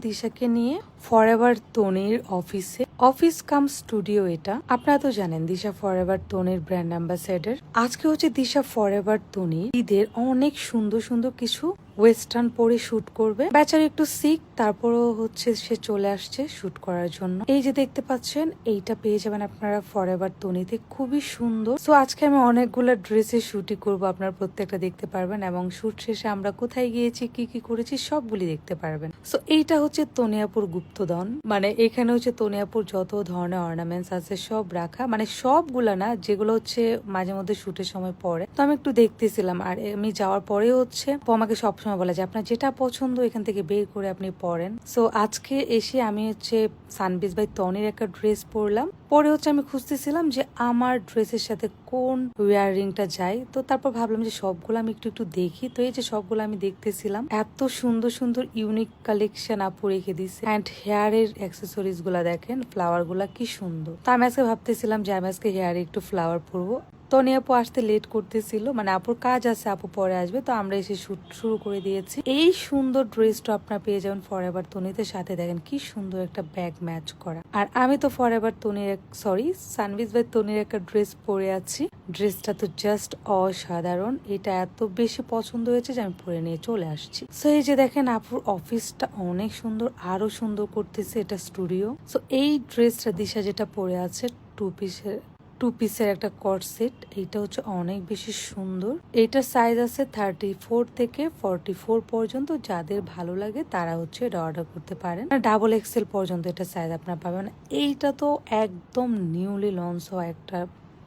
দিশাকে নিয়ে ফরএভার তনির অফিসে অফিস কাম স্টুডিও এটা। আপনারা তো জানেন দিশা ফর এভার তনির ব্র্যান্ড অ্যাম্বাসেডার আজকে হচ্ছে দিশা ফর এভার তনি ঈদের অনেক সুন্দর সুন্দর কিছু ওয়েস্টার্ন পরে শুট করবে। বেচারি একটু সিক তারপরও হচ্ছে সে চলে আসছে শুট করার জন্য। এই যে দেখতে পাচ্ছেন, এইটা পেয়ে যাবেন আপনারা ফর এভার তনিতে খুবই সুন্দর। তো আজকে আমি অনেকগুলো ড্রেসের শুটই করব, আপনারা প্রত্যেকটা দেখতে পারবেন এবং শুট শেষে আমরা কোথায় গিয়েছি, কি কি করেছি, সবগুলি দেখতে পারবেন। সো এইটা হচ্ছে তনিয়াপুর গুপ্তধন। মানে এখানে হচ্ছে তনিয়াপুর যত ধরনের অর্নামেন্টস আছে, সব রাখা। মানে সবগুলা না, যেগুলো হচ্ছে মাঝে মধ্যে শুটের সময় পরে তো আমি একটু দেখতেছিলাম, আর আমি যাওয়ার পরে হচ্ছে আমাকে সবসময় বলে যে, আপনার যেটা পছন্দ, এখান থেকে বের করে আপনি পরেন। সো আজকে এসে আমি হচ্ছে সানবিজ বাই তনির একটা ড্রেস পরলাম। পরে হচ্ছে আমি খুঁজতেছিলাম যে, আমার ড্রেসের সাথে কোন ওয়ারিংটা যায়। তো তারপর ভাবলাম যে, সবগুলো আমি একটু একটু দেখি। তো এই যে, সবগুলো আমি দেখতেছিলাম। এত সুন্দর সুন্দর ইউনিক কালেকশন আপু রেখে দিছে। অ্যান্ড হেয়ারের অ্যাক্সেসরিজগুলা দেখেন ফ্লাওয়ারগুলা কি সুন্দর। তা আমি আজকে ভাবতেছিলাম যে আমি আজকে হেয়ারে একটু ফ্লাওয়ার পরবো। তনি আপু আসতে লেট করতেছিল। মানে আপুর কাজ আছে, আপু পরে আসবে, তো আমরা এসে শুট শুরু করে দিয়েছি। এই সুন্দর ড্রেসটা আপনার পেয়ে যাবেন ফর এভার তনিতে সাথে। দেখেন কি সুন্দর একটা ব্যাগ ম্যাচ করা। আর আমি তো ফর এভার তনির সরি সানভিজ বাই তনির একটা ড্রেস পরে আছি। ড্রেসটা তো জাস্ট অসাধারণ। এটা এত বেশি পছন্দ হয়েছে যে আমি পরে নিয়ে চলে আসছি। সো এই যে দেখেন, আপুর অফিসটা অনেক সুন্দর, আরও সুন্দর করতেছে এটা স্টুডিও সো এই ড্রেসটা দিশা যেটা পরে আছে টু পিসের টু পিসের একটা কট সেট। এইটা হচ্ছে অনেক বেশি সুন্দর। এইটার সাইজ আছে থার্টি ফোর থেকে ফর্টি ফোর পর্যন্ত। যাদের ভালো লাগে তারা হচ্ছে এটা অর্ডার করতে পারেন। ডাবল এক্সেল পর্যন্ত এটা সাইজ আপনারা পাবেন। এইটা তো একদম নিউলি লঞ্চ হওয়া একটা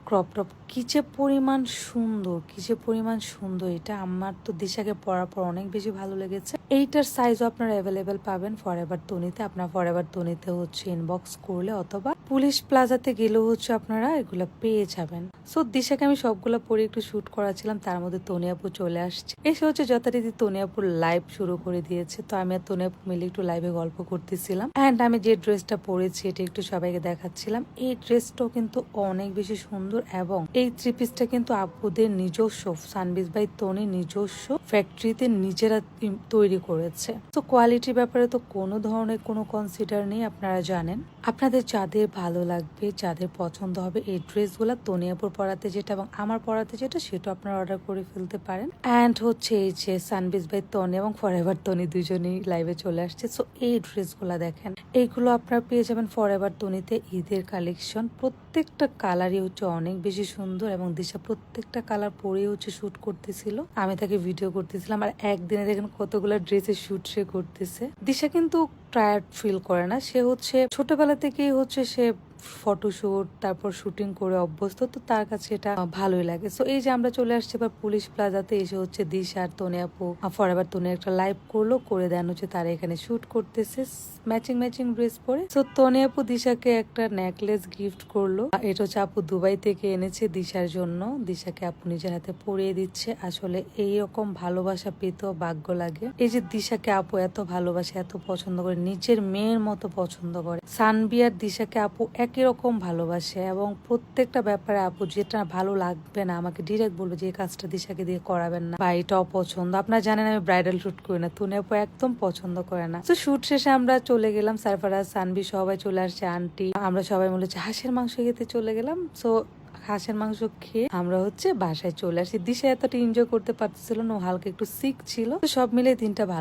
ক্রপ টপ কি যে পরিমাণ সুন্দর, কি যে পরিমাণ সুন্দর। এটা আমার তো দিশাকে পরার পর অনেক বেশি ভালো লেগেছে। এইটার সাইজও আপনারা অ্যাভেলেবেল পাবেন ফর এভার তনিতে আপনার ফর এভার তনিতে হচ্ছে ইনবক্স করলে অথবা পুলিশ প্লাজাতে গেলেও হচ্ছে আপনারা এগুলো পেয়ে যাবেন। সো দিশাকে আমি সবগুলো পরে একটু শুট করাছিলাম, তার মধ্যে তনিয়াপু চলে আসছে। এসে হচ্ছে যথারীতি তনিয়াপুর লাইভ শুরু করে দিয়েছে। তো আমি আর তনিয়াপুর মিলে একটু লাইভে গল্প করতেছিলাম। অ্যান্ড আমি যে ড্রেসটা পরেছি, এটা একটু সবাইকে দেখাচ্ছিলাম। এই ড্রেসটাও কিন্তু অনেক বেশি সুন্দর। এবং এই থ্রি পিসটা কিন্তু আপুদের নিজস্ব সানবিজ বাই তনি নিজস্ব ফ্যাক্টরিতে নিজেরা তৈরি করেছে। তো কোয়ালিটির ব্যাপারে তো কোনো ধরনের কোনো কনসিডার নেই, আপনারা জানেন। আপনাদের যাদের ভালো লাগবে, যাদের পছন্দ হবে, এই ড্রেসগুলো তনিয়াপুর পরাতে যেটা এবং আমার পরাতে যেটা, সেটা আপনারা অর্ডার করে ফেলতে পারেন। অ্যান্ড হচ্ছে এই যে সানবিজ বাই তনি এবং ফরএভার তনি দুজনেই লাইভে চলে আসছে। সো এই ড্রেসগুলো দেখেন, এইগুলো আপনারা পেয়ে যাবেন ফরএভার তনিতে ঈদের কালেকশন প্রত্যেকটা কালারই হচ্ছে অনেক বেশি সুন্দর এবং দিশা প্রত্যেকটা কালার পরে হচ্ছে শুট করতেছিল। আমি তাকে ভিডিও করতেছিলাম আর একদিনে দেখেন কতগুলো ড্রেসের শুট সে করতেছে। দিশা কিন্তু টায়ার্ড ফিল করে না। সে হচ্ছে ছোটবেলা থেকেই হচ্ছে সে ফটোশুট, তারপর শুটিং করে অভ্যস্ত, তো তার কাছে এটা ভালোই লাগে। সো এই যে আমরা চলে আসছি, এবার পুলিশ প্লাজাতে এসে হচ্ছে দিশা আর তনি আপু ফর এবার তনি একটা লাইভ করল, করে দেন হচ্ছে তারা এখানে শুট করতেছে ম্যাচিং ম্যাচিং ড্রেস পরে। সো তনি আপু দিশাকে একটা নেকলেস গিফট করল। এটা হচ্ছে আপু দুবাই থেকে এনেছে দিশার জন্য। দিশাকে আপু নিজের হাতে পরিয়ে দিচ্ছে। আসলে এই রকম ভালোবাসা পেতেও ভাগ্য লাগে। এই যে দিশাকে আপু এত ভালোবাসে, এত পছন্দ করে, নিজের মেয়ের মতো পছন্দ করে। সানবিয়ার দিশাকে আপু একই রকম ভালোবাসে এবং প্রত্যেকটা ব্যাপারে আপু যেটা ভালো লাগবে না, আমাকে ডিরেক্ট বলবে যে কাজটা দিশাকে দিয়ে করাবেন না। বা এটা অপছন্দ আপনারা জানেন আমি ব্রাইডাল শুট করি না, তুনে আপু একদম পছন্দ করে না। তো শুট শেষে আমরা চলে গেলাম, সারফারাজ, সানবি সবাই চলে আসছে আন্টি আমরা সবাই মিলে হাঁসের মাংস খেতে চলে গেলাম। সো হাঁসের মাংস খেয়ে আমরা হচ্ছে বাসায় চলে আসি। দিশা এতটা এনজয় করতে পারতেছিল না হালকা একটু সিক ছিল। সব মিলে দিনটা ভালো